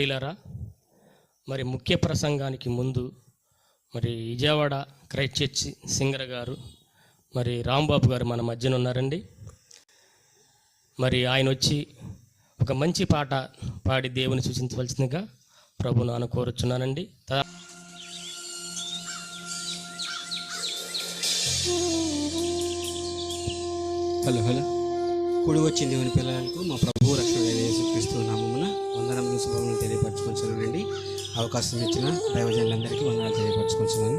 ప్రియులరా మరి ముఖ్య ప్రసంగానికి ముందు మరి విజయవాడ క్రైస్ట్ సింగర్ గారు మరి రాంబాబు గారు మన మధ్యన ఉన్నారండి. మరి ఆయన వచ్చి ఒక మంచి పాట పాడి దేవుని సూచించవలసిందిగా ప్రభు నాన్న కోరుచున్నానండి. Hello hello. కూడి వచ్చిన దేవుని పిల్లలకు మా ప్రభు రక్షణ యేసుక్రీస్తు వందనం శుభములు తెలియపరచుకుంటున్నానండి అవకాశం ఇచ్చిన దైవజనులందరికీ వందనాలు తెలియపరచుకుంటున్నాను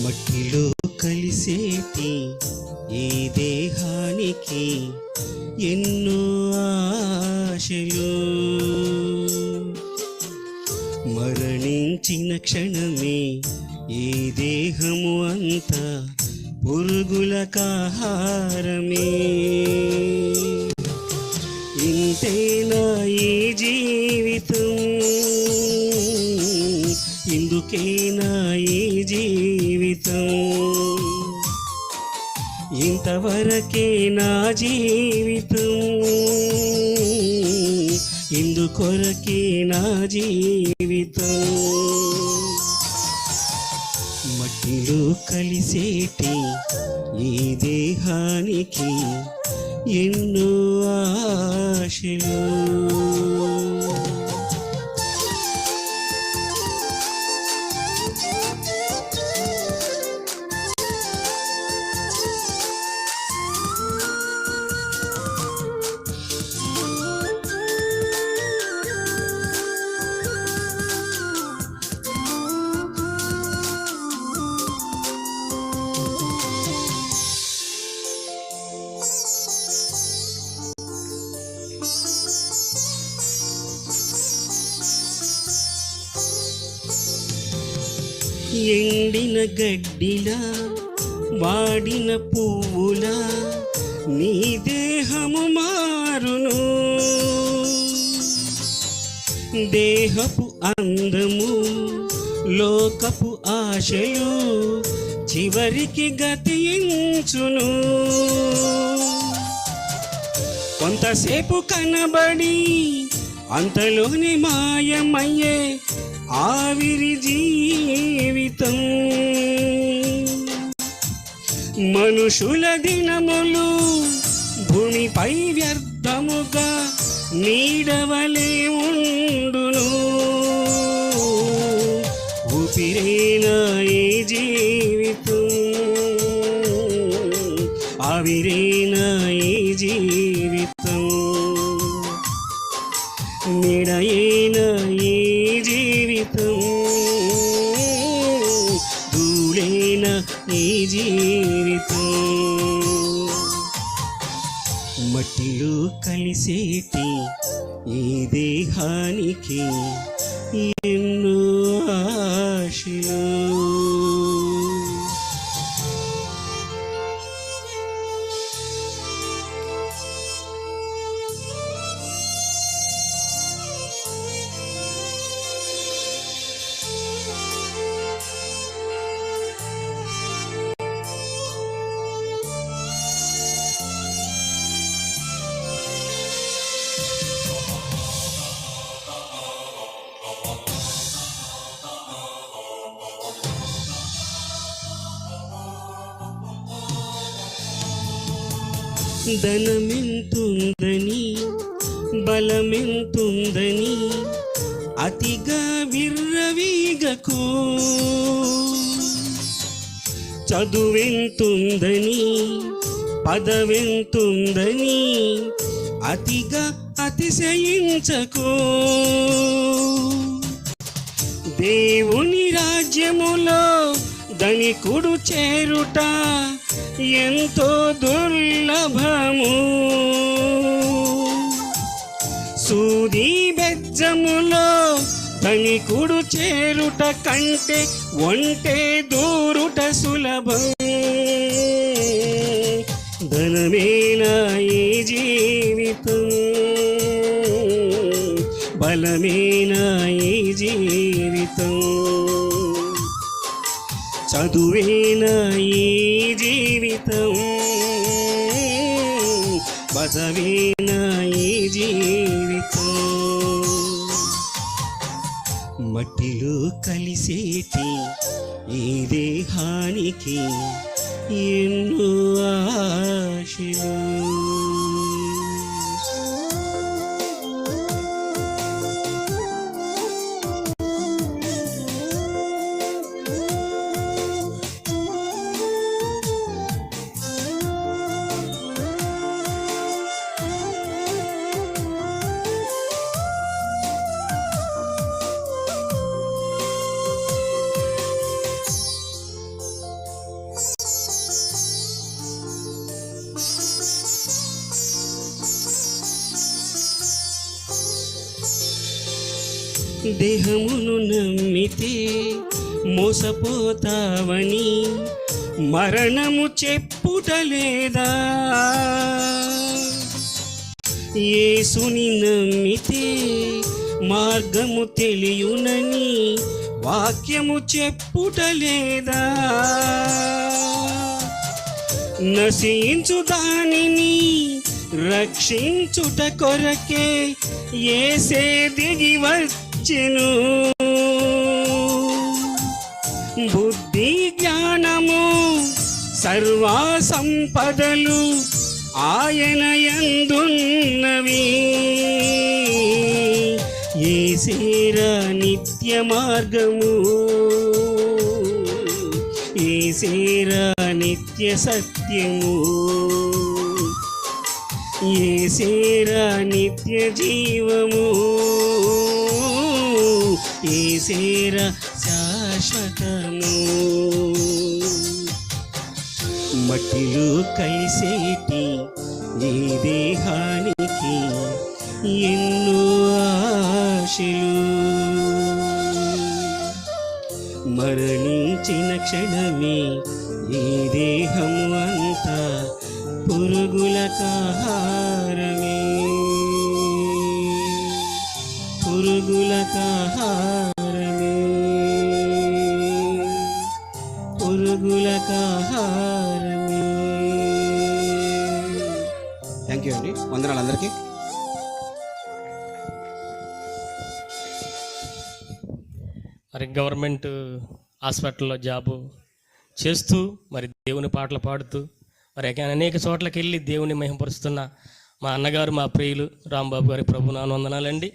మట్టిలో కలిసేటి ఈ దేహానికి ఎన్నో ఆశలు. మరణించిన క్షణమే ఈ దేహము అంతా పురుగులకాహారమే ఇంతేనా ఈ జీవితం? ఇందుకేనా ఇంతవరకే నా జీవితం. ఇందుకొరకే నా జీవితం. మట్టిలో కలిసేటి ఈ దేహానికి ఎన్నో ఆశలు. ఎండిన గడ్డిలా వాడిన పువ్వులా నీ దేహము మారును. దేహపు అందము లోకపు ఆశయు చివరికి గతించును. కొంతసేపు కనబడి అంతలోనే మాయమయ్యే ఆవిరి జీవితం. మనుషుల దినములు భూమిపై వ్యర్థముగా నీడవలే ఉండును. ఊపిరేనా ఈ జీవితం? ఆవిరేనా ఈ ధూళేన ఈ జీవితం. మట్టిలో కలిసేటి ఈ దేహానికి ఎన్నో ఆశలు. ధనమెంతుందని బలమెంతుందని అతిగా విర్రవీగకు చదువెంతుందని పదవెంతుందని అతిగా అతిశయించకు. దేవుని రాజ్యములో ధనికుడు చేరుట ఎంతో దుర్లభము. సూది బెజ్జములో రాజ్యములో ధనికుడు చేరుట కంటే ఒంటే దూరుట సులభం. ధనమేనా ఈ జీవితం? బలమేనా ఈ జీవితం? చదువేనా ఈ బదవేనా ఈ జీవితం. మట్టిలో కలిసేటి ఈ దేహానికి ఎన్నో ఆశలు. దేహమును నమ్మితే మోసపోతావని మరణము చెప్పుటలేదా యేసుని నమ్మితే మార్గము తెలియునని వాక్యము చెప్పుటలేదా నశించు దానిని రక్షించుట కొరకే ఏసే దిగి ఇచ్చెను బుద్ధి జ్ఞానము సర్వా సంపదలు ఆయన ఏ ఏసేరా నిత్య మార్గము ఏసేరా నిత్య సత్యము. ఏ ఏసేరా నిత్య జీవము ఏసేరా శాశ్వతము? మట్టిలో కలిసేటి ఈ దేహానికి ఎన్నో ఆశలు. మరణించిన క్షణమే ఈ దేహము అంతా పురుగుల కహా పురుగుల కాహారమే. పురుగుల కాహారమే. థ్యాంక్ యూ అండి. వందనాలు అందరికీ మరి గవర్నమెంట్ హాస్పిటల్లో జాబు చేస్తూ మరి దేవుని పాటలు పాడుతూ మరి అనేక చోట్లకి వెళ్ళి దేవుని మహిమపరుస్తున్న మా అన్నగారు మా ప్రియులు రాంబాబు గారి ప్రభు నాన్న వందనాలండి.